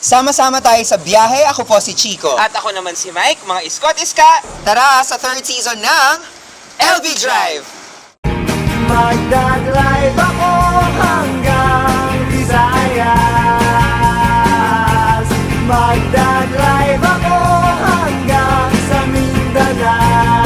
Sama-sama tayo sa biyahe. Ako po si Chico. At ako naman si Mike, mga iskot iska. Tara sa third season ng LB Drive! Magdadrive ako hanggang Visayas Magdadrive ako hanggang sa Mindanao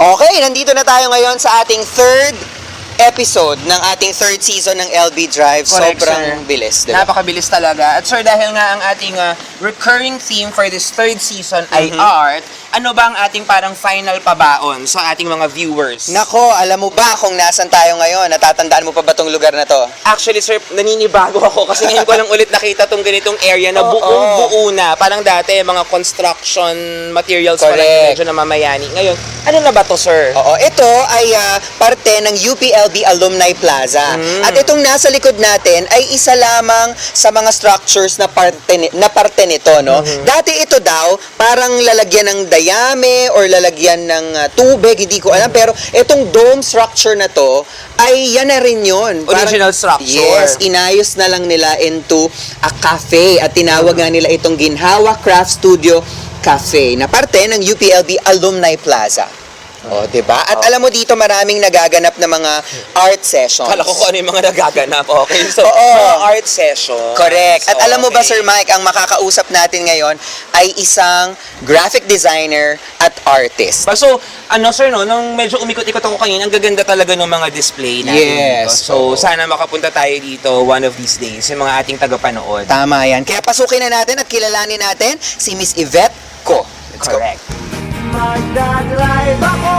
Okay, nandito na tayo ngayon sa ating third episode ng ating third season ng LB Drive. Correct, Sobrang sir. bilis, di ba? Napakabilis talaga. At sir, dahil nga ang ating uh, recurring theme for this third season ay Mhm. art, ano ba ang ating parang final pabaon sa ating mga viewers? Nako, alam mo ba kung nasan tayo ngayon? Natatandaan mo pa ba tong lugar na to? Actually, sir, naninibago ako kasi ngayon ko lang ulit nakita tong ganitong area na Oo. buong buo na. Parang dati, mga construction materials pa lang Correct. medyo namamayani. Ngayon, ano na ba to, sir? Oo, ito ay ah, parte ng UPLB Alumni Plaza. Mm. At itong nasa likod natin ay isa lamang sa mga structures na parte, ni- na parte nito, no? Mm-hmm. Dati ito daw, parang lalagyan ng dayame or lalagyan ng ah, tubig, hindi ko alam. Pero itong dome structure na to, ay yan na rin yun. Original structure. Yes, inayos na lang nila into a cafe at tinawag nga nila itong Ginhawa Craft Studio Cafe na parte ng UPLB Alumni Plaza. O, oh, 'di ba? At Oh. alam mo dito maraming nagaganap na mga art sessions. Kala ko kung ano yung mga nagaganap. Okay, so, Oo. mga art session. Correct. At alam mo ba. Sir Mike, ang makakausap natin ngayon ay isang graphic designer at artist. So, ano sir, no, nung medyo umikot-ikot ako kanina, ang gaganda talaga ng mga display natin Yes, oo. dito. So, sana makapunta tayo dito one of these days, yung mga ating tagapanood. Tama yan. Kaya pasukin na natin at kilalanin natin si Miss Yvette Ko. Let's go. Correct. Magdadrive ako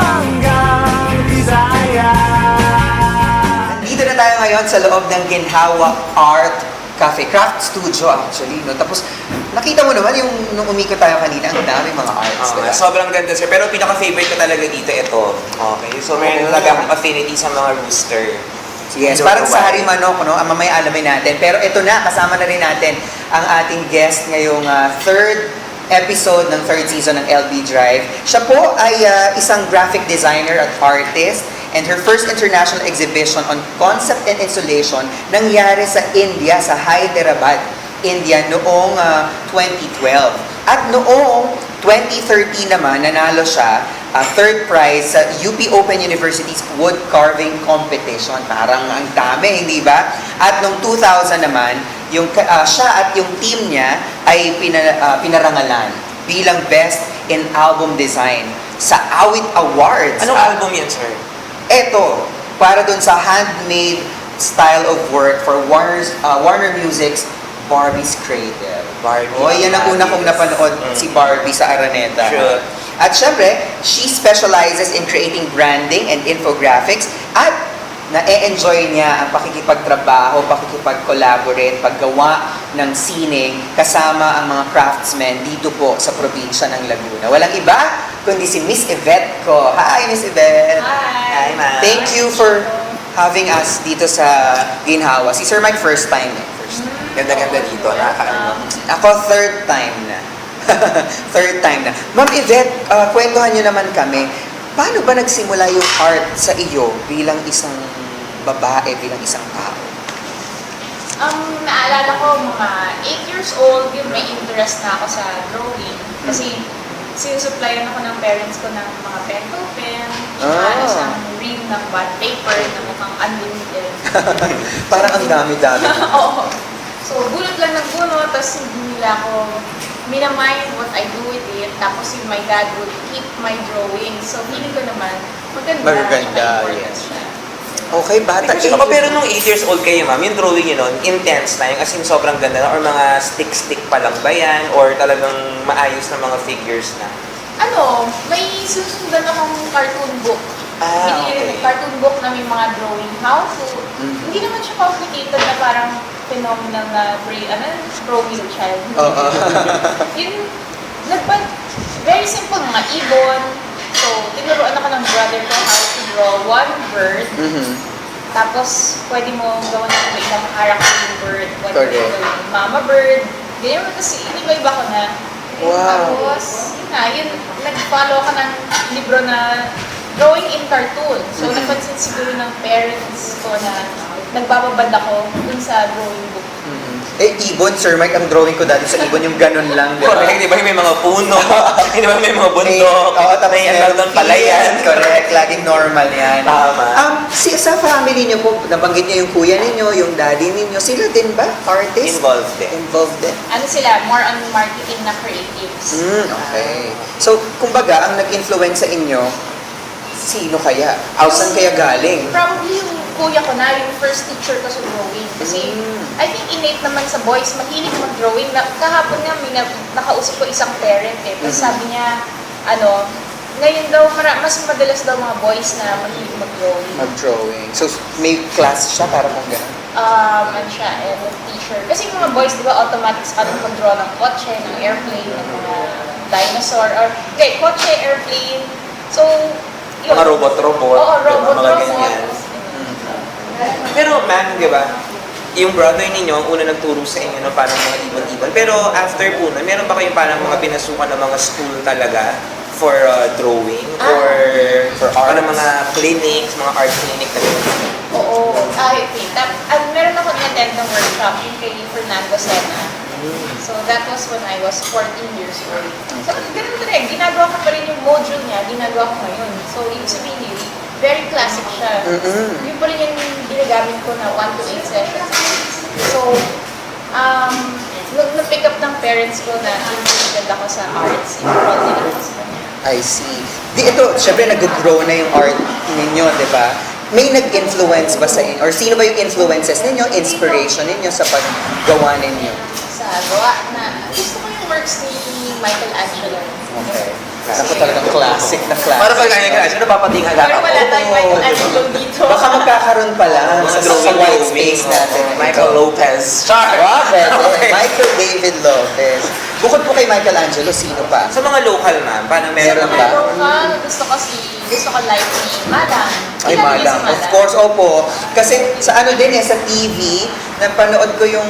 hanggang Visayas Dito na tayo ngayon sa loob ng Ginhawa Art Cafe, craft studio actually, no? Tapos, nakita mo naman yung nung umikot tayo kanina, ang dami mga arts, diba? sobrang ganda sir. Pero pinaka-favorite ko talaga dito, ito. Okay, so meron talaga akong affinity sa mga rooster. Yes, parang sa why. Harimanok, no? Ang mamaya alamin natin. Pero ito na, kasama na rin natin ang ating guest ngayong ah, third episode ng third season ng LB Drive. Siya po ay ah, isang graphic designer at artist and her first international exhibition on concept and installation nangyari sa India, sa Hyderabad, India noong ah, 2012. At noong 2013 naman, nanalo siya ah, third prize sa UP Open University's Wood Carving Competition. Parang ang dami, hindi ba? At noong 2000 naman, yung, ah, siya at yung team niya ay pina, ah, pinarangalan bilang Best in Album Design sa Awit Awards. Anong Ah, album yan, sir? Eto, para dun sa handmade style of work for Warner's, uh, Warner Music's Barbie's Creative. Barbie. Oh, yan ang una kong napanood Mm. si Barbie sa Araneta. Sure. At syempre, she specializes in creating branding and infographics at na-enjoy niya ang pakikipagtrabaho, pakikipag-collaborate, paggawa ng sining kasama ang mga craftsmen dito po sa probinsya ng Laguna. Walang iba kundi si Miss Yvette ko. Hi, Miss Yvette! Hi, ma'am. Thank you for having us dito sa Ginhawa. Si Sir Mike, first time eh. First time. Ganda-ganda dito. Nakakaano. Ako, third time na. third time na. Ma'am Yvette, uh, kwentuhan niyo naman kami. Paano ba nagsimula yung art sa iyo bilang isang babae, bilang isang tao? Ang naalala ko, mga 8 years old, yun may interest na ako sa drawing. Kasi sinusupplyan ako ng parents ko ng mga pencil pen, Ah. ah. isang ream ng bond paper na mukhang unlimited. Parang ang dami-dami. Oo. So, bunot lang ng bunot, tapos hindi nila ako minamind what I do with it. Tapos yung my dad would keep my drawing. So, feeling ko naman, maganda. Important yes. siya. Okay, bata. Kasi eight ako, pero nung 8 years old kayo, ma'am, yung drawing yun nun, intense na yung as in sobrang ganda na, or mga stick-stick pa lang ba yan, or talagang maayos na mga figures na. Ano, may susundan akong cartoon book. Ah, okay. cartoon book na may mga drawing how to. Mhm. Hindi naman siya complicated na parang phenomenal na brain, ano, drawing child. Oo. Yun, nagpa, very simple, mga ibon. So, tinuruan ako ng brother ko how to draw one bird. Mhm. Tapos, pwede mo gawan ng iba ibang character yung bird. Pwede mo Correct. gawin mama bird. Ganyan mo, kasi iniba-iba ko na. Wow. Tapos, yun na, yun, nag-follow ka ng libro na drawing in cartoon. So, Mhm. napansin siguro ng parents ko na nagbababad ako dun sa drawing book. Mhm. Eh, ibon, Sir Mike, ang drawing ko dati sa ibon, yung ganun lang. di ba? Correct, di ba may mga puno? di ba may mga bundok? oo, tapos may ano doon palayan. Correct, laging normal yan. Tama. Um, si, sa family niyo po, nabanggit niyo yung kuya ninyo, yung daddy ninyo, sila din ba? Artist? Involved din. Involved din. Ano sila, more on marketing na creatives. Mm, okay. So, kumbaga, ang nag-influence sa inyo, sino kaya? Saan kaya galing? Probably yung kuya ko na, yung first teacher ko sa drawing. Kasi Mm. I think innate naman sa boys, mahilig mag-drawing. Na, kahapon nga, may na, nakausap ko isang parent eh. Tapos Mhm. sabi niya, ano, ngayon daw, mara, mas madalas daw mga boys na mahilig mag-drawing. Mag-drawing. So, may class siya para kung gano'n. um, ano siya, eh, teacher. Kasi yung mga boys, di ba, automatic sa kanila mag-draw ng kotse, ng airplane, ng mga dinosaur, or, okay, kotse, airplane. So, yun. Mga robot-robot. Oo, di ba? robot, Mga robot. ganyan. Pero ma'am, di ba, yung brother ninyo, ang una nagturo sa inyo, no, parang mga ibon-ibon. Pero after po na, meron ba kayong parang mga pinasukan ng mga school talaga for uh, drawing? Ah. Or For parang arts. mga clinics, mga art clinic na ganyan? Oo. Ay, okay. Tap, ah, meron ako na-attend ng workshop yung kay Fernando Sena. So, that was when I was 14 years old. So, ganun ko rin. Ginagawa ko pa rin yung module niya, ginagawa ko ngayon. So, ibig sabihin very classic siya. Mm-mm. Yun pa rin yung ginagamit ko na 1 to 8 sessions. So, um, nung na-pick up ng parents ko na interested ako sa arts, enroll din ako sa kanya. I see. Di ito, syempre nag-grow na yung art ninyo, di ba? May nag-influence ba sa inyo? Or sino ba yung influences ninyo, inspiration ninyo sa paggawa ninyo? Sa gawa na, gusto ko yung works ni Michelangelo. Okay. Ako talagang classic na classic. Para pag kanya ka, sino papating agad Pero ako? wala tayong Michelangelo dito. Baka magkakaroon pa lang Mga sa, sa white space natin. Michael Lopez. Char! Wow, pwede. Okay. Michael David Lopez. Bukod po kay Michelangelo, sino pa? Sa mga local ma'am, paano Meron meron ba? ba? Local, gusto ko si, gusto ko like ni Madam. Ay, madam. si Of course, opo. Kasi sa ano din eh, sa TV, napanood ko yung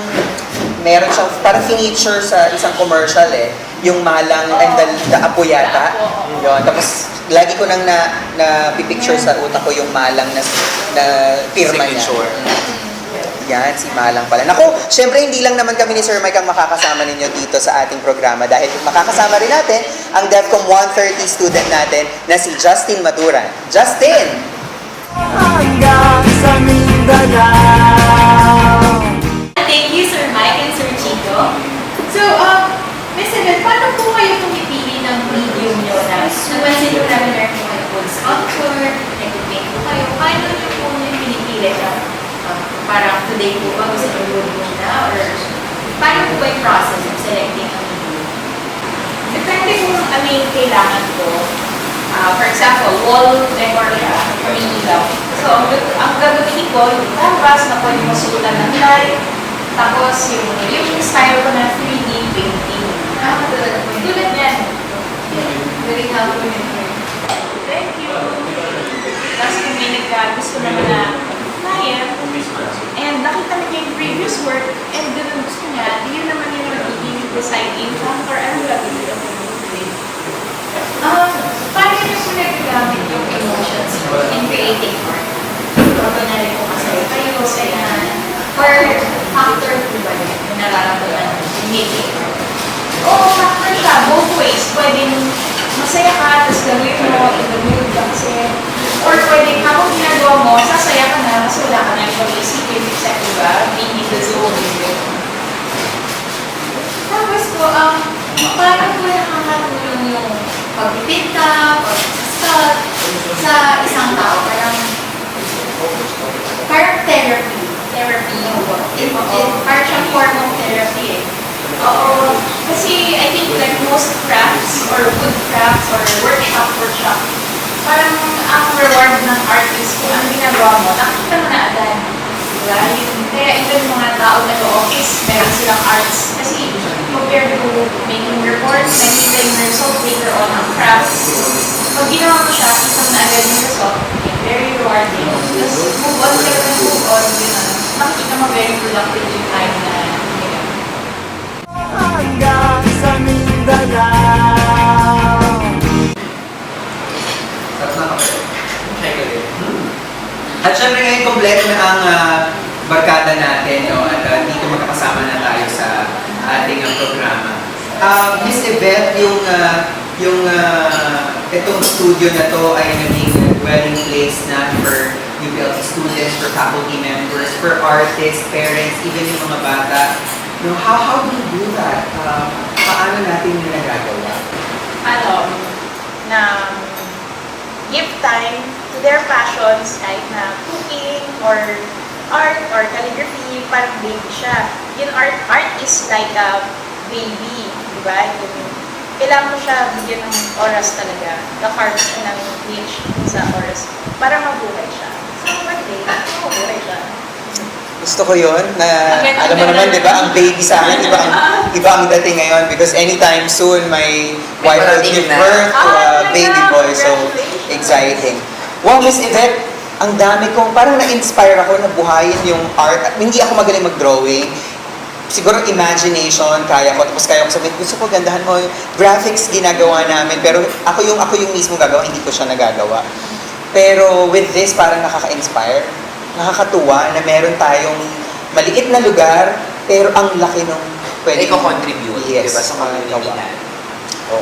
meron siyang parang feature sa isang commercial eh. Yung Malang and the, the Apo yata. Yun. Tapos, lagi ko nang na, na pipicture sa utak ko yung Malang na, na pirma Signature. niya. Yan, si Malang pala. Naku, syempre hindi lang naman kami ni Sir Mike ang makakasama ninyo dito sa ating programa dahil makakasama rin natin ang DEFCON 130 student natin na si Justin Maturan. Justin! Hanggang sa Mindanao Thank you, Sir Mike and Sir Chico. So, um, Miss Evan, paano po kayo pumipili ng medium nyo na napansin ko namin meron po kayo full sculpture, nag-paint po kayo, paano nyo po yung pinipili na um, parang today po ba gusto nyo wood muna or paano po ba yung process of selecting ang medium? Depende kung ano yung kailangan ko. Ah, for example, wall decor siya, umiilaw. So, ang, gag- ang ko, yung canvas na pwede masulat ng light, tapos yung, yung style ko na 3D painting. Ah, talaga po. Tulad yan. Very helpful yun. Thank you. Tapos kung may nagka gusto naman na client, and nakita niya yung previous work, and ganun gusto niya, yun naman yung magiging design income or ano gagawin ko Um, paano niyo po nagagamit yung emotions mo in creating art? Bago na rin po kasi kayo sa or factor po ba yun yung nararamdaman in making art? Oo, factor siya. Both ways. Pwedeng masaya ka, tapos gawin mo, in the mood ka kasi. Or pwedeng habang ginagawa mo, sasaya ka na, pag-iisipin, except diba, being in the zone. Tapos po, um, paano po nakakatulong yung pagpipinta, pag-sculpt sa isang tao? Parang, parang therapy. Therapy yung work. Parang siyang form of therapy eh. Oo. Kasi I think like most crafts or wood crafts or workshop, workshop, parang ang reward ng artist kung ang ginagawa mo, nakita mo na agad. Diba? Yung, kaya even mga tao nag-office, meron silang arts. Kasi compared to making reports, nakikita yung result later on ang craft. Pag ginawa mo siya, kita mo na agad yung result. Very rewarding. Tapos move on ka na move on. Yun, makikita mo very productive yung time na. Hanggang sa Mindanao At syempre ngayon kompleto na ang ah, barkada natin, no? At ah, dito magkakasama na tayo Ah, Miss Yvette, yung, ah, yung ah, itong studio na to ay naging dwelling place na for UPLC students, for faculty members, for artists, parents, even yung mga bata. Know, how, how do you do that? Ah, paano natin yung nagagawa? ano, na give time their passions kahit na cooking or art or calligraphy, parang baby siya. Yung art, art is like a baby, di ba? Yung, kailangan mo siya bigyan ng oras talaga. Ka-carve siya ng niche sa oras para mabuhay siya. So, one day, mabuhay siya. Gusto ko yon na ganda alam mo na naman, di ba, ang baby sa akin, iba ang, iba ang dating ngayon because anytime soon, my wife will give na. birth to a Ah, baby boy. So, exciting. Wow, Miss Yvette, ang dami kong, parang na-inspire ako na buhayin yung art. At Hindi ako magaling mag-drawing. Siguro imagination, kaya ko. Tapos kaya ko sabihin, gusto ko gandahan mo yung graphics ginagawa namin. Pero ako yung, ako yung mismo gagawa, hindi ko siya nagagawa. Pero with this, parang nakaka-inspire. Nakakatuwa na meron tayong maliit na lugar, pero ang laki nung pwede ko contribute, Yes, di ba, sa magawa. na.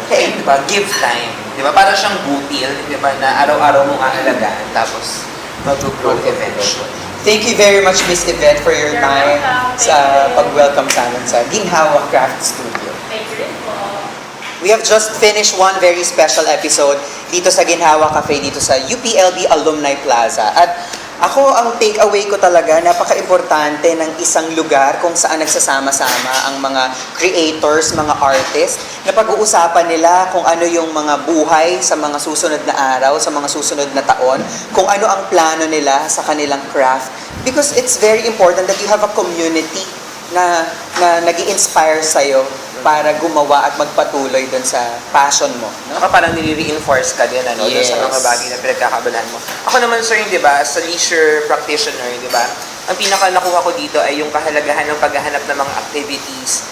Okay. di ba, give time. Di ba, para siyang butil, di ba, na araw-araw mong aalagaan, tapos mag-grow eventually. Thank you very much, Miss Yvette, for your You're time welcome. sa pag-welcome sa amin sa Ginhawa Craft Studio. Thank you rin po. We have just finished one very special episode dito sa Ginhawa Cafe, dito sa UPLB Alumni Plaza. At ako, ang take-away ko talaga, napaka-importante ng isang lugar kung saan nagsasama-sama ang mga creators, mga artists, na pag-uusapan nila kung ano yung mga buhay sa mga susunod na araw, sa mga susunod na taon, kung ano ang plano nila sa kanilang craft. Because it's very important that you have a community na, na nag inspire sa'yo para gumawa at magpatuloy dun sa passion mo. No? Baka parang nire-reinforce ka din, ano, dun sa Yes. mga bagay na pinagkakabalan mo. Ako naman, sir, di ba, sa leisure practitioner, di ba, ang pinaka nakuha ko dito ay yung kahalagahan ng paghahanap ng mga activities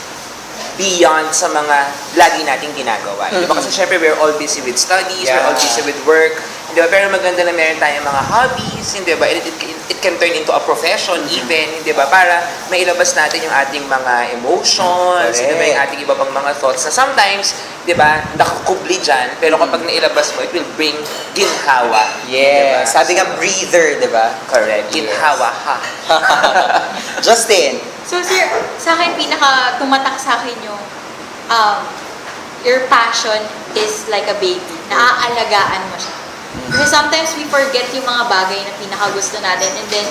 beyond sa mga lagi nating ginagawa. Di ba? Kasi syempre, we're all busy with studies, we're all Yeah. busy with work. Di ba? Pero maganda na meron tayong mga hobbies, hindi ba? It, it, it can turn into a profession even, hindi ba? Para mailabas natin yung ating mga emotions, hindi ba? Yung ating iba pang mga thoughts na sometimes, di ba, nakakubli dyan, pero kapag nailabas mo, it will bring ginhawa. Yes. Diba? Sabi nga, breather, di ba? Correct. Ginhawa, ha. Justin, So sir, sa akin pinaka tumatak sa akin yung um, your passion is like a baby. Naaalagaan mo siya. Kasi sometimes we forget yung mga bagay na pinaka gusto natin and then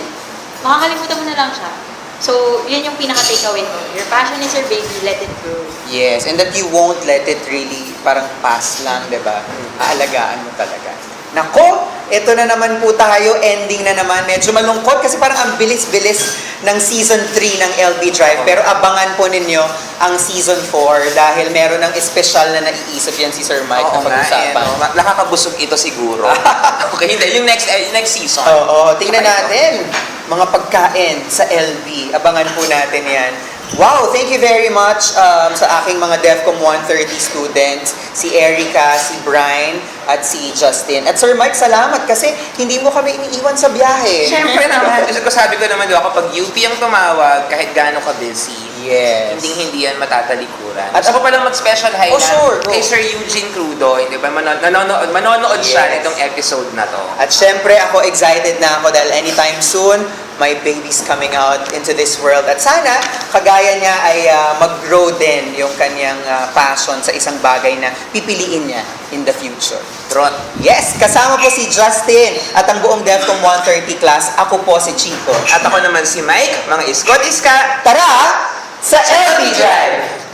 makakalimutan mo na lang siya. So, yun yung pinaka takeaway ko. Your passion is your baby, let it grow. yes, and that you won't let it really parang pass lang, di ba? Aalagaan mo talaga. Nako, ito na naman po tayo, ending na naman. Medyo malungkot kasi parang ang bilis-bilis ng season 3 ng LB Drive. Pero abangan po ninyo ang season 4 dahil meron ng espesyal na naiisip yan si Sir Mike na Oo nga, eh, pag-usapan. no? Nakakabusog ito siguro. okay, hindi. Yung next eh, next season. Oo, tingnan natin. Mga pagkain sa LB. Abangan po natin yan. Wow, thank you very much um, sa aking mga DEFCOM 130 students, si Erica, si Brian, at si Justin. At Sir Mike, salamat kasi hindi mo kami iniiwan sa biyahe. Siyempre naman. Kasi ko sabi ko naman, ba, kapag UP ang tumawag, kahit gaano ka busy, Yes. hindi hindi yan matatalikuran. At- At ako palang mag-special hi Oh, sure, go. kay Sir Eugene Crudo, di ba? Manonood, manonood, manonood siya Yes. nitong episode na to. At syempre, ako excited na ako dahil anytime soon, my baby's coming out into this world. At sana, kagaya niya ay ah, mag-grow din yung kanyang ah, passion sa isang bagay na pipiliin niya in the future. Trot. Yes, kasama po si Justin at ang buong DEFCON 130 class. Ako po si Chico. At ako naman si Mike, mga iskot iska. Tara sa LB Drive!